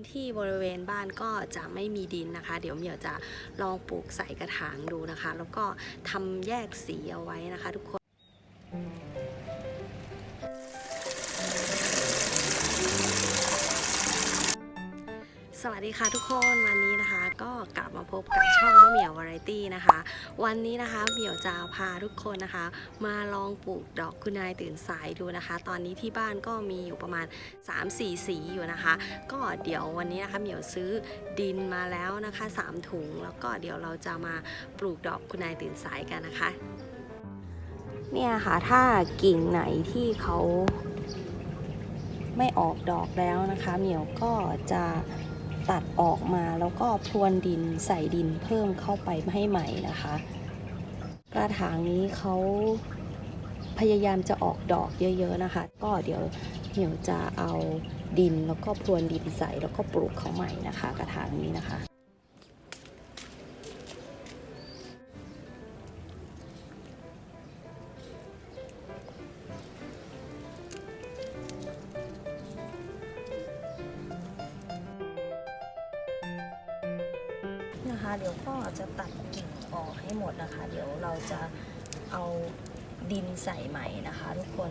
นที่บริเวณบ้านก็จะไม่มีดินนะคะ เดี๋ยวเหมียวจะลองปลูกใส่กระถางดูนะคะ แล้วก็ทำแยกสีเอาไว้นะคะทุกคน สวัสดีค่ะทุกคนวันนี้นะคะก็กลับมาพบกับช่องมะเหมียววาไรตี้นะคะ วันนี้นะคะเหมียวจะพาทุกคนนะคะ มาลองปลูกดอกคุณนายตื่นสายดูนะคะ ตอนนี้ที่บ้านก็มีอยู่ประมาณ 3-4 สีอยู่นะคะ ก็เดี๋ยววันนี้นะคะเหมียวซื้อดินมาแล้วนะคะ 3 ถุงแล้วก็เดี๋ยวเราจะมาปลูกดอกคุณนายตื่นสายกันนะคะ เนี่ยค่ะถ้ากิ่งไหนที่เขาไม่ออกดอกแล้วนะคะ เหมียวก็จะ ตัดออกมาแล้วก็พรวนดินใส่ดินเพิ่มเข้าไปให้ใหม่นะคะ กระถางนี้เขาพยายามจะออกดอกเยอะ ๆนะคะ ก็เดี๋ยวเหมียวจะเอาดินแล้วก็พรวนดินใส่แล้วก็ปลูกเขาใหม่นะคะ กระถางนี้นะคะ นะคะ เดี๋ยวก็จะตัดกิ่งออกให้หมดนะคะ เดี๋ยวเราจะเอาดินใส่ใหม่นะคะ ทุกคน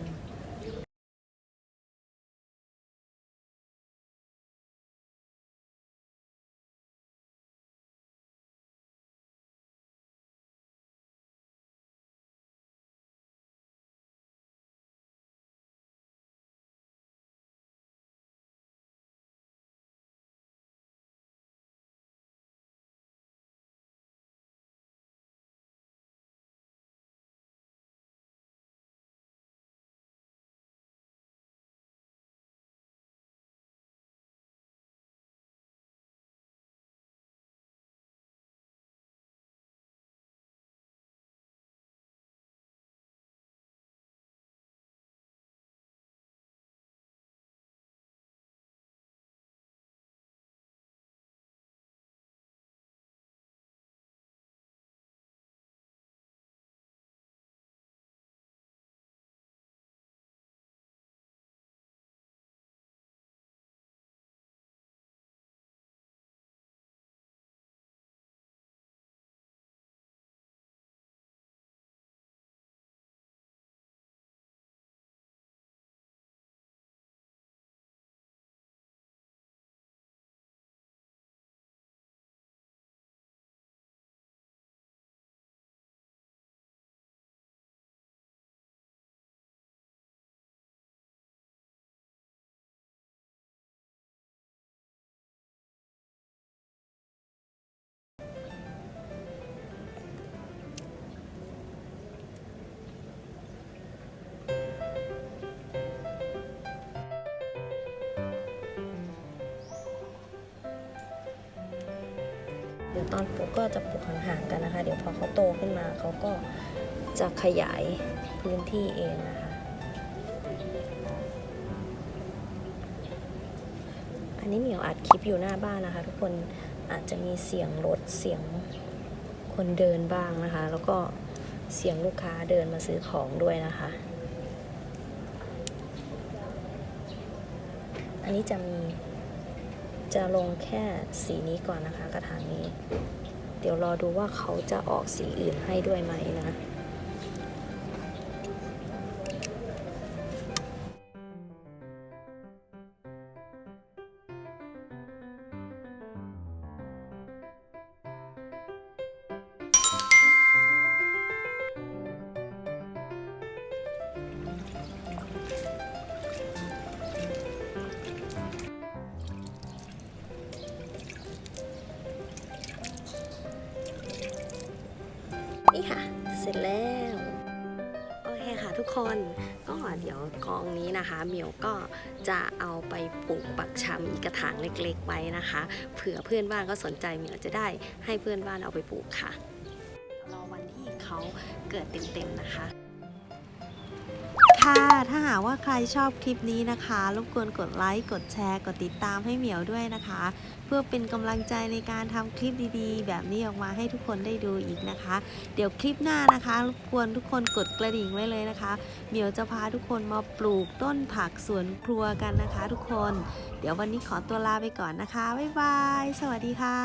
เดี๋ยวตอนปลูกก็จะปลูกห่างๆกันนะคะ เดี๋ยวพอเขาโตขึ้นมาเขาก็จะขยายพื้นที่เองนะคะ อันนี้เหมียวอัดคลิปอยู่หน้าบ้านนะคะ ทุกคนอาจจะมีเสียงรถเสียงคนเดินบ้างนะคะ แล้วก็เสียงลูกค้าเดินมาซื้อของด้วยนะคะ อันนี้จะมี จะลงแค่สีนี้ก่อนนะคะ กระถางนี้ เดี๋ยวรอดูว่าเขาจะออกสีอื่นให้ด้วยไหมนะ นี่ค่ะ เสร็จแล้วโอเคค่ะทุกคนก็เดี๋ยวกองนี้นะคะเหมียวก็จะเอาไปปลูกปักชำอีกกระถางเล็กๆไว้นะคะ เผื่อเพื่อนบ้านก็สนใจเหมียวจะได้ให้เพื่อนบ้านเอาไปปลูกค่ะรอวันที่เขาเกิดเต็มๆนะคะ ค่ะ ถ้าหากว่าใครชอบคลิปนี้นะคะ รบกวนกดไลค์ กดแชร์ กดติดตามให้เหมียวด้วยนะคะ เพื่อเป็นกำลังใจในการทำคลิปดีๆ แบบนี้ออกมาให้ทุกคนได้ดูอีกนะคะ เดี๋ยวคลิปหน้านะคะ รบกวนทุกคนกดกระดิ่งไว้เลยนะคะ เหมียวจะพาทุกคนมาปลูกต้นผักสวนครัวกันนะคะ ทุกคน เดี๋ยววันนี้ขอตัวลาไปก่อนนะคะ บ๊ายบาย สวัสดีค่ะ